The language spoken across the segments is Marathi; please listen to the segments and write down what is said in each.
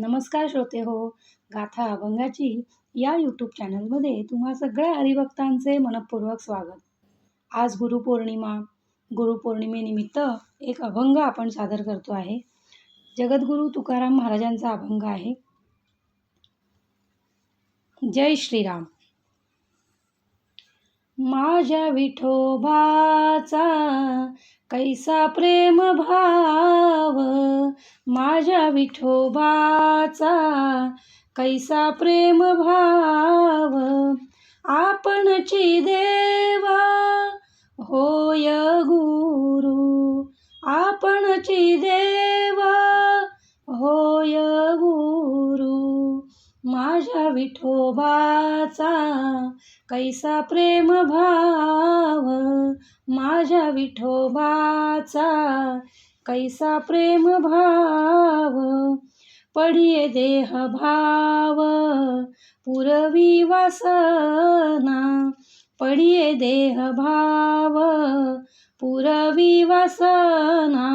नमस्कार श्रोते हो गाथा अभंगाची या यूट्यूब चॅनलमध्ये तुम्हा सगळ्या हरिभक्तांचे मनपूर्वक स्वागत. आज गुरुपौर्णिमा. गुरुपौर्णिमेनिमित्त एक अभंग आपण सादर करतो आहे. जगद्गुरू तुकाराम महाराजांचा अभंग आहे. जय श्रीराम. माझ्या विठोबाचा कैसा प्रेम भाव माझ्या विठोबाचा कैसा प्रेम भाव आपणची देवा होय गुरु आपणची देवा होय विठोबाचा कैसा प्रेम भाव माझ्या विठोबाचा कैसा प्रेम भाव पडिये देह भाव पुरवी वासना पडिये देह भाव पुरवी वासना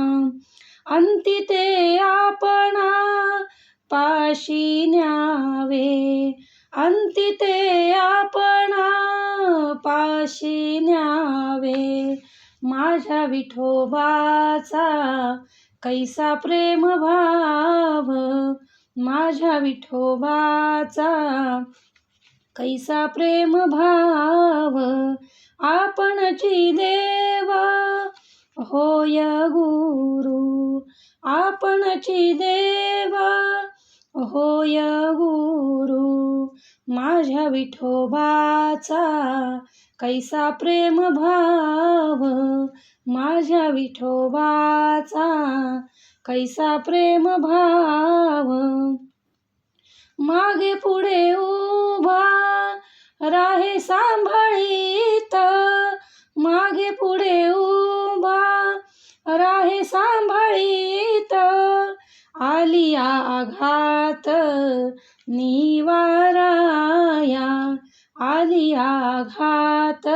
अंतिते आपणा पाशी न्यावे. अंती ते आपणा पाशी न्यावे. माझ्या विठोबाचा कैसा प्रेम भाव. माझ्या विठोबाचा कैसा प्रेम भाव. आपणची देवा होय गुरु. आपणची देवा होय गुरु माझ्या विठोबाचा कैसा प्रेम भाव माझ्या विठोबाचा कैसा प्रेम भाव. मागे पुढे उभा राहे सांभाळी निवाराया आली आघात.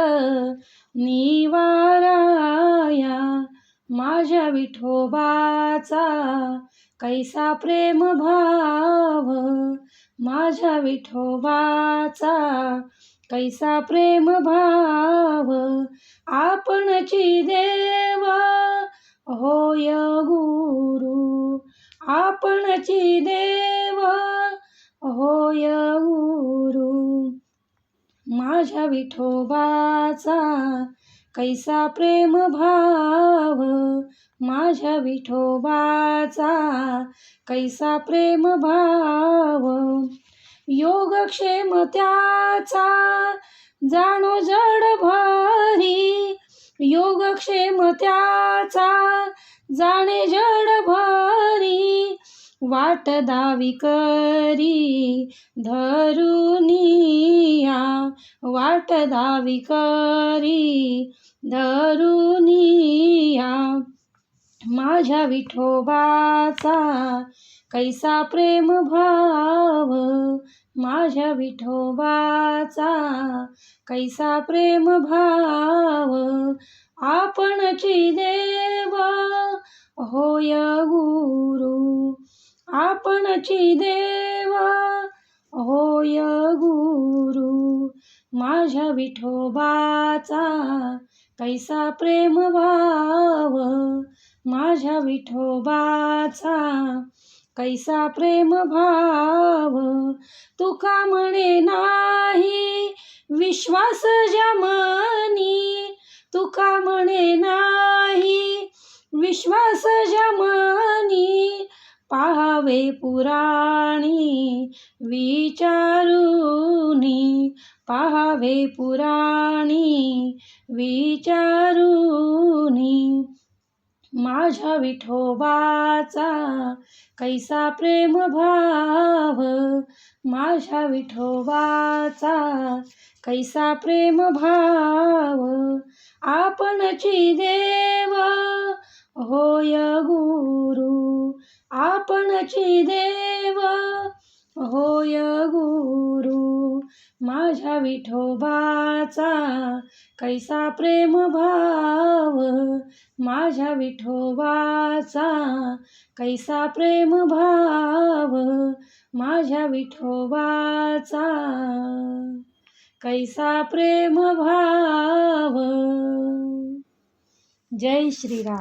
निवाराया माझ्या विठोबाचा कैसा प्रेम भाव. माझ्या विठोबाचा कैसा प्रेम भाव. आपणची देवा होय गुरु आपणची देव माझ्या विठोबाचा कैसा प्रेम भाव माझ्या विठोबाचा कैसा प्रेम भाव. योगक्षेम त्याचा जाणो जड भारी योगक्षेम त्याचा जाणे जड भारी वाट दावी करी धरुनिया वाट दावी करी धरुनिया माझ्या विठोबाचा कैसा प्रेम भाव माझ्या विठोबाचा कैसा प्रेम भाव आपणची देवा होय गुरु आपणची देवा होय गुरु माझ्या विठोबाचा कैसा प्रेम भाव माझ्या विठोबाचा कैसा प्रेम भाव तुका म्हणे नाही विश्वास जमनी तुका म्हणे नाही विश्वास जमनी पाहावे पुराणी विचारूनी पाहावे पुराणी विचारूनी. माझ्या विठोबाचा कैसा प्रेम भाव माझ्या विठोबाचा कैसा प्रेम भाव. आपणची देव होय गुरु आपणची देव होय गुरु. माझ्या विठोबाचा कैसा प्रेम भाव माझ्या विठोबाचा कैसा प्रेम भाव माझ्या विठोबाचा कैसा प्रेम भाव. जय श्रीराम.